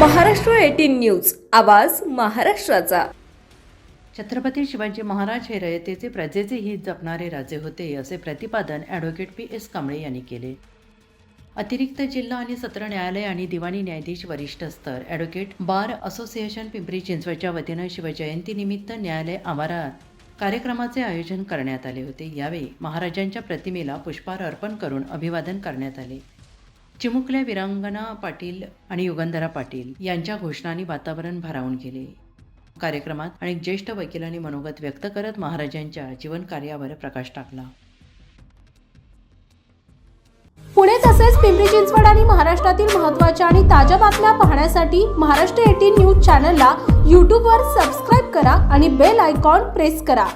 Maharashtra eighteen news. आवाज महाराष्ट्राचा. छत्रपती शिवाजी महाराज हे रयतेचे प्रजेचे हित जपणारे राजे होते असे प्रतिपादन ॲडव्होकेट पी एस कांबळे यांनी केले. अतिरिक्त जिल्हा आणि सत्र न्यायालय आणि दिवाणी न्यायाधीश वरिष्ठ स्तर ॲडव्होकेट बार असोसिएशन पिंपरी चिंचवडच्या वतीनं शिवजयंतीनिमित्त न्यायालय आवारात कार्यक्रमाचे आयोजन करण्यात आले होते. यावेळी महाराजांच्या प्रतिमेला पुष्पहार अर्पण करून अभिवादन करण्यात आले. चिमुकल्या विरांगना पाटील आणि युगंधरा पाटील यांच्या घोषणांनी वातावरण भारावून गेले. कार्यक्रमात अनेक ज्येष्ठ वकिलांनी मनोगत व्यक्त करत महाराजांच्या जीवन कार्यावर प्रकाश टाकला. पुणे तसेच पिंपरी चिंचवड आणि महाराष्ट्रातील महत्त्वाच्या आणि ताज्या बातम्या पाहण्यासाठी महाराष्ट्र एटीन न्यूज चॅनलला यूट्यूबवर सबस्क्राईब करा आणि बेल आयकॉन प्रेस करा.